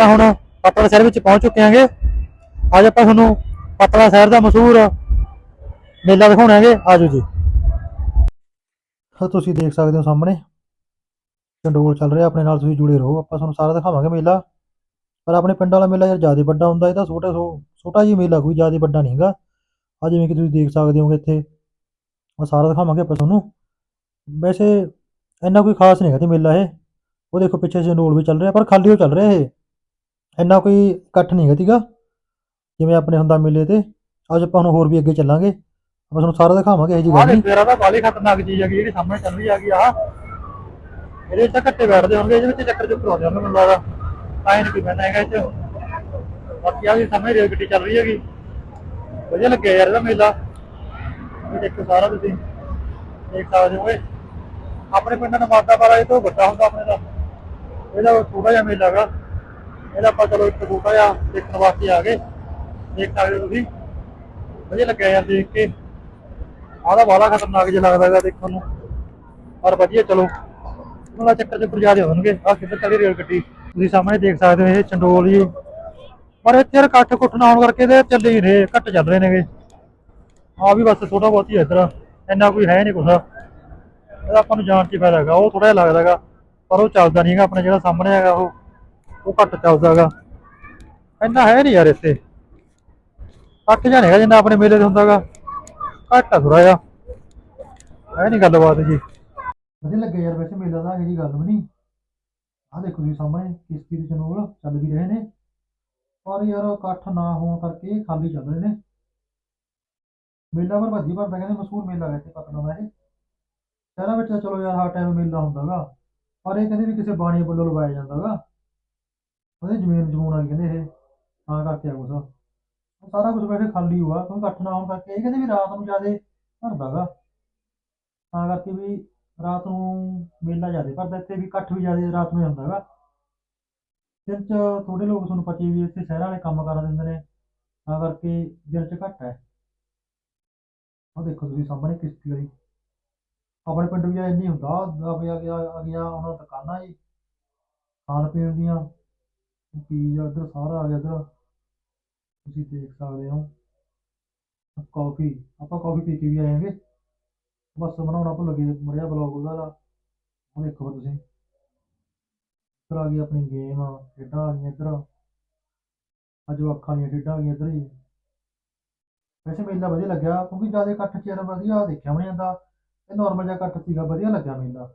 ਆਪਾਂ ਹੁਣ ਪਤਲਾ ਸ਼ਹਿਰ ਵਿੱਚ ਪਹੁੰਚ ਚੁੱਕੇ ਹਾਂਗੇ। ਅੱਜ ਆਪਾਂ ਤੁਹਾਨੂੰ ਪਤਲਾ ਸ਼ਹਿਰ ਦਾ ਮਸ਼ਹੂਰ ਮੇਲਾ ਦਿਖਾਉਣਾਂਗੇ। ਆਜੋ ਜੀ। ਹਾਂ ਤੁਸੀਂ ਦੇਖ ਸਕਦੇ ਹੋ ਸਾਹਮਣੇ, ਚੰਡੋਲ ਚੱਲ ਰਿਹਾ, ਆਪਣੇ ਨਾਲ ਤੁਸੀਂ ਜੁੜੇ ਰਹੋ। ਆਪਾਂ ਤੁਹਾਨੂੰ ਸਾਰਾ ਦਿਖਾਵਾਂਗੇ ਮੇਲਾ। ਪਰ ਆਪਣੇ ਪਿੰਡ ਵਾਲਾ ਮੇਲਾ ਯਾਰ ਜ਼ਿਆਦਾ ਵੱਡਾ ਹੁੰਦਾ, ਇਹ ਤਾਂ ਛੋਟਾ ਛੋ- ਛੋਟਾ ਜਿਹਾ ਮੇਲਾ, ਕੋਈ ਜ਼ਿਆਦਾ ਵੱਡਾ ਨਹੀਂਗਾ ਆ ਜਿਵੇਂ ਕਿ ਤੁਸੀਂ ਦੇਖ ਸਕਦੇ ਹੋਗੇ ਇੱਥੇ ਆ ਸਾਰਾ ਦਿਖਾਵਾਂਗੇ ਆਪਾਂ ਤੁਹਾਨੂੰ। ਵੈਸੇ ਇੰਨਾ ਕੋਈ ਖਾਸ ਨਹੀਂ ਹੈਗਾ ਤੇ ਮੇਲਾ ਇਹ। ਉਹ ਦੇਖੋ ਪਿੱਛੇ ਚੰਡੋਲ ਵੀ ਚੱਲ ਰਿਹਾ, ਪਰ ਖਾਲੀ ਹੋ ਚੱਲ ਰਿਹਾ ਇਹ। ਇੰਨਾ ਕੋਈ ਇਕੱਠ ਨਹੀਂ ਹੈਗਾ ਤੀਗਾ ਜਿਵੇਂ ਆਪਣੇ ਹੁੰਦਾ ਮੇਲੇ ਤੇ। ਅੱਜ ਆਪਾਂ ਹੁਣ ਹੋਰ ਵੀ ਅੱਗੇ ਚੱਲਾਂਗੇ ਆਪਾਂ ਤੁਹਾਨੂੰ ਸਾਰਾ ਦਿਖਾਵਾਂਗੇ ਇਹ ਜੀ ਗੱਲ ਨਹੀਂ। ਤੇਰਾ ਤਾਂ ਬਾਲੀ ਖਤਰਨਾਕ ਚੀਜ਼ ਹੈਗੀ ਜਿਹੜੀ ਸਾਹਮਣੇ ਚੱਲ ਰਹੀ ਹੈਗੀ ਆ। ਇਹਦੇ ਵਿੱਚ ਤਾਂ ਘੱਟੇ ਬੈਠਦੇ ਹੋਣਗੇ ਇਹਦੇ ਵਿੱਚ ਚੱਕਰ ਚੁੱਕਰ ਆਉਂਦੇ ਹੋਣਗੇ ਮੈਨੂੰ ਲੱਗਦਾ। ਤਾਂ ਹੀ ਨਹੀਂ ਹੈਗਾ ਇਹ 'ਚ ਬਾਕੀ ਆ ਵੀ ਸਾਹਮਣੇ ਰੇਲ ਗੱਡੀ ਚੱਲ ਰਹੀ ਹੈਗੀ। ਵਧੀਆ ਲੱਗਿਆ ਯਾਰ ਇਹਦਾ ਮੇਲਾ। ਇਹ ਦੇਖੋ ਸਾਰਾ ਤੁਸੀਂ। ਦੇਖ ਸਕਦੇ ਹੋਗੇ। ਆਪਣੇ ਪਿੰਡ ਨਮਾਦਾ ਵਾਲਾ ਇਹ ਤੋਂ ਵੱਡਾ ਹੁੰਦਾ ਆਪਣੇ ਦਾ। ਇਹਦਾ ਛੋਟਾ ਜਿਹਾ ਮੇਲਾ ਹੈਗਾ। ਇਹਦਾ ਆਪਾਂ ਚਲੋ ਇੱਕ ਛੋਟਾ ਜਿਹਾ ਦੇਖਣ ਵਾਸਤੇ ਆ ਗਏ। ਦੇਖ ਸਕਦੇ ਹੋ ਤੁਸੀਂ। ਵਧੀਆ ਲੱਗਿਆ ਯਾਰ ਦੇਖ ਕੇ। ਆਹਦਾ ਵਾਲਾ ਖਤਰਨਾਕ ਜਿਹਾ ਲੱਗਦਾ ਹੈਗਾ ਦੇਖਣ ਨੂੰ। ਪਰ ਵਧੀਆ ਚਲੋ। ਉਹਨਾਂ ਦਾ ਚੱਕਰ ਚੱਕਰ ਜ਼ਿਆਦਾ ਹੋਣਗੇ। ਆ ਕਿੱਧਰ ਚੱਲੀ ਰੇਲ ਗੱਡੀ? ਤੁਸੀਂ ਸਾਹਮਣੇ ਦੇਖ ਸਕਦੇ ਹੋ ਇਹ ਚੰਡੋਲ ਜੀ। ਪਰ ਇੱਥੇ ਯਾਰ ਇਕੱਠ ਕੁੱਠ ਨਾ ਹੋਣ ਕਰਕੇ ਤੇ ਚੱਲੇ ਹੀ ਰਹੇ ਘੱਟ ਚੱਲ ਰਹੇ ਨੇਗੇ। ਆ ਵੀ ਬਸ ਥੋੜਾ ਬਹੁਤ ਹੀ ਇੱਧਰ। ਇੰਨਾ ਕੋਈ ਹੈ ਨਹੀਂ ਕੁਛ। ਇਹਦਾ ਆਪਾਂ ਨੂੰ ਜਾਣ 'ਚ ਹੀ ਫਾਇਦਾ ਹੈਗਾ। ਉਹ ਥੋੜਾ ਜਿਹਾ ਲੱਗਦਾ ਹੈਗਾ। ਪਰ ਉਹ ਚੱਲਦਾ ਨਹੀਂ ਹੈਗਾ। ਆਪਣੇ ਜਿਹੜਾ ਸਾਹਮਣੇ ਹੈਗਾ ਉਹ। ਉਹ ਘੱਟ ਚੱਲਦਾ ਹੈਗਾ ਇੰਨਾ ਹੈ ਨਹੀਂ ਯਾਰ ਇੱਥੇ। ਅੱਠ ਜਾਂ ਹੈਗਾ ਜਿੰਨਾ ਆਪਣੇ ਮੇਲੇ ਤੇ ਹੁੰਦਾ ਹੈਗਾ ਘੱਟ ਆ ਥੋੜਾ ਜਿਹਾ। ਹੈ ਨਹੀਂ ਗੱਲਬਾਤ ਜੀ। ਵਧੀਆ ਲੱਗੇ ਯਾਰ ਵੈਸੇ ਮੇਲਾ ਦਾ ਇਹ ਜੀ ਗੱਲ ਵੀ ਨਹੀਂ ਆਹ ਦੇਖੋ ਜੀ ਸਾਹਮਣੇ, ਕਿਸ਼ਤੀ ਦੇ ਚਨੋਲ ਚੱਲ ਵੀ ਰਹੇ ਨੇ। ਪਰ ਯਾਰ ਇਕੱਠ ਨਾ ਹੋਣ ਕਰਕੇ ਖਾਲੀ ਚੱਲ ਰਹੇ ਨੇ। ਮੇਲਾ ਪਰ ਭੱਜੀ ਭਰਦਾ, ਕਹਿੰਦੇ ਮਸ਼ਹੂਰ ਮੇਲਾ ਹੈ ਪਤਨਾ ਦਾ ਇਹ। ਸ਼ਹਿਰਾਂ ਵਿੱਚ ਤਾਂ ਚਲੋ ਯਾਰ ਹਰ ਟਾਈਮ ਮੇਲਾ ਹੁੰਦਾਗਾ। ਪਰ ਇਹ ਕਹਿੰਦੇ ਵੀ ਕਿਸੇ ਬਾਣੀ ਵੱਲੋਂ ਲਗਾਇਆ ਜਾਂਦਾਗਾ। ਉਹਦੇ ਜ਼ਮੀਨ ਜਮੂਨ ਵਾਲੀ ਕਹਿੰਦੇ ਇਹ ਤਾਂ ਕਰਕੇ ਆ ਕੁਛ ਸਾਰਾ ਕੁਝ ਵੈਸੇ ਖਾਲੀ ਹੋਆ ਕਿਉਂਕਿ ਇਕੱਠ ਨਾ ਹੋਣ ਕਰਕੇ ਇਹ ਕਹਿੰਦੇ ਵੀ ਰਾਤ ਨੂੰ ਜ਼ਿਆਦੇ ਭਰਦਾਗਾ ਤਾਂ ਕਰਕੇ ਵੀ ਰਾਤ ਨੂੰ ਮੇਲਾ ਜ਼ਿਆਦੇ ਭਰਦਾ ਇੱਥੇ ਵੀ ਇਕੱਠ ਵੀ ਜ਼ਿਆਦੇ ਰਾਤ ਨੂੰ ਹੁੰਦਾਗਾ ਦਿਨ ਚ ਥੋੜੇ ਲੋਕ ਤੁਹਾਨੂੰ ਪਤਾ ਵੀ ਇੱਥੇ ਸ਼ਹਿਰਾਂ ਵਾਲੇ ਕੰਮ ਕਰ ਦਿੰਦੇ ਨੇ ਤਾਂ ਕਰਕੇ ਦਿਨ ਚ ਘੱਟ ਹੈ ਉਹ ਦੇਖੋ ਤੁਸੀਂ ਸਾਹਮਣੇ ਕਿਸ਼ਤੀ ਵਾਲੀ ਆਪਣੇ ਪਿੰਡ ਵੀ ਇੰਨੀ ਹੁੰਦਾ ਆ ਗਿਆ ਗਿਆ ਉਹਨਾਂ ਦੁਕਾਨਾਂ ਜੀ ਖਾਣ ਪੀਣ ਦੀਆਂ ਪੀਜ਼ਾ ਇੱਧਰ ਸਾਰਾ ਆ ਗਿਆ, ਇੱਧਰ ਤੁਸੀਂ ਦੇਖ ਸਕਦੇ ਹੋ। ਕਾਫੀ ਆਪਾਂ ਕਾਫੀ ਪੀ ਕੇ ਵੀ ਆਏਗੇ ਬਸ ਬਣਾਉਣਾ ਭੁੱਲ ਗਏ ਮੜਿਆ ਬਲੌਗ ਉਹਦਾ ਦਾ ਉਹ ਦੇਖੋ ਤੁਸੀਂ। ਇੱਧਰ ਆ ਗਈ ਆਪਣੀ ਗੇਮ ਖੇਡਾਂ ਆ ਗਈਆਂ ਇੱਧਰ। ਅੱਜ ਅੱਖਾਂ ਦੀਆਂ ਖੇਡਾਂ ਆ ਗਈਆਂ ਇੱਧਰ ਹੀ ਵੈਸੇ ਮੇਲਾ ਵਧੀਆ ਲੱਗਿਆ, ਕਿਉਂਕਿ ਜ਼ਿਆਦਾ ਇਕੱਠ ਚ ਵਧੀਆ ਦੇਖਿਆ ਵੀ ਨੀ ਜਾਂਦਾ। ਇਹ ਨਾਰਮਲ ਜਿਹਾ ਇਕੱਠ ਸੀਗਾ, ਵਧੀਆ ਲੱਗਿਆ ਮੇਲਾ।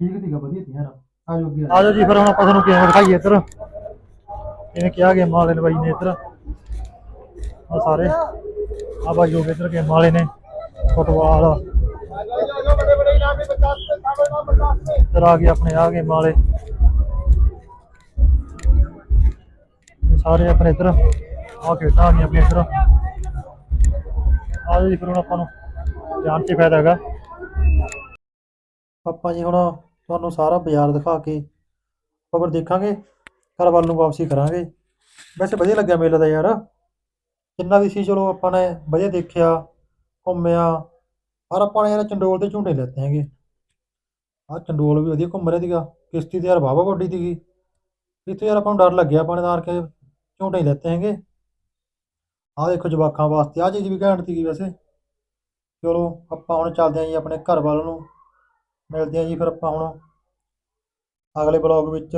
ਠੀਕ ਸੀਗਾ, ਵਧੀਆ ਸੀ ਯਾਰ। ਆਜੋ ਅੱਗੇ ਆਜੋ ਜੀ, ਫਿਰ ਹੁਣ ਆਪਾਂ ਤੁਹਾਨੂੰ ਗੇਮ ਦਿਖਾਈਏ ਇੱਧਰ। ਇਹਨੇ ਕਿਹਾ ਗੇਮਾਂ ਵਾਲੇ ਨੇ ਬਾਈ ਨੇ ਇੱਧਰ ਆ ਸਾਰੇ ਆ ਬਾਈ ਹੋ ਗਏ ਇੱਧਰ ਗੇਮਾਂ ਵਾਲੇ ਨੇ ਫੁੱਟਬਾਲ। ਇੱਧਰ ਆ ਗਏ ਆਪਣੇ, ਆ ਗੇਮਾਂ ਵਾਲੇ। ਸਾਰੇ ਆਪਣੇ ਇੱਧਰ ਆ ਖੇਡਾਂ ਆ ਗਈਆਂ ਆਪਣੇ ਇੱਧਰ। ਆ ਜੀ ਫਿਰ ਹੁਣ ਆਪਾਂ ਨੂੰ ਜਾਣ 'ਚ ਫਾਇਦਾ ਹੈਗਾ। ਆਪਾਂ ਜੀ ਹੁਣ ਤੁਹਾਨੂੰ ਸਾਰਾ ਬਾਜ਼ਾਰ ਦਿਖਾ ਕੇ ਖਬਰ ਦੇਖਾਂਗੇ ਘਰ ਵੱਲ ਨੂੰ ਵਾਪਸੀ ਕਰਾਂਗੇ। ਵੈਸੇ ਵਧੀਆ ਲੱਗਿਆ ਮੇਲਾ ਦਾ ਯਾਰ। ਜਿੰਨਾ ਵੀ ਸੀ, ਚਲੋ ਆਪਾਂ ਨੇ ਵਧੀਆ ਦੇਖਿਆ, ਘੁੰਮਿਆ। ਪਰ ਆਪਾਂ ਨੇ ਯਾਰ ਚੰਡੋਲ ਦੇ ਝੂਟੇ ਲੈਤੇ ਹੈਗੇ। ਆਹ ਚੰਡੋਲ ਵੀ ਵਧੀਆ ਘੁੰਮ ਰਿਹਾ ਸੀਗਾ। ਕਿਸ਼ਤੀ ਤੇ ਯਾਰ ਵਾਹਵਾ ਵੱਡੀ ਸੀਗੀ। ਇੱਥੇ ਯਾਰ ਆਪਾਂ ਨੂੰ ਡਰ ਲੱਗਿਆ ਆਪਾਂ ਨੇ ਤਾਂ ਕੇ ਝੂਟੇ ਹੀ ਲੈਤੇ ਹੈਗੇ। ਆਹ ਦੇਖੋ ਜਵਾਕਾਂ ਵਾਸਤੇ, ਆਹ ਚੀਜ਼ ਵੀ ਘੈਂਟ ਸੀਗੀ ਵੈਸੇ। ਚਲੋ ਆਪਾਂ ਹੁਣ ਚੱਲਦੇ ਹਾਂ ਜੀ ਆਪਣੇ ਘਰ ਵੱਲ ਨੂੰ। ਮਿਲਦੇ ਹਾਂ ਜੀ ਫਿਰ ਆਪਾਂ ਹੁਣ ਅਗਲੇ ਬਲੌਗ ਵਿੱਚ।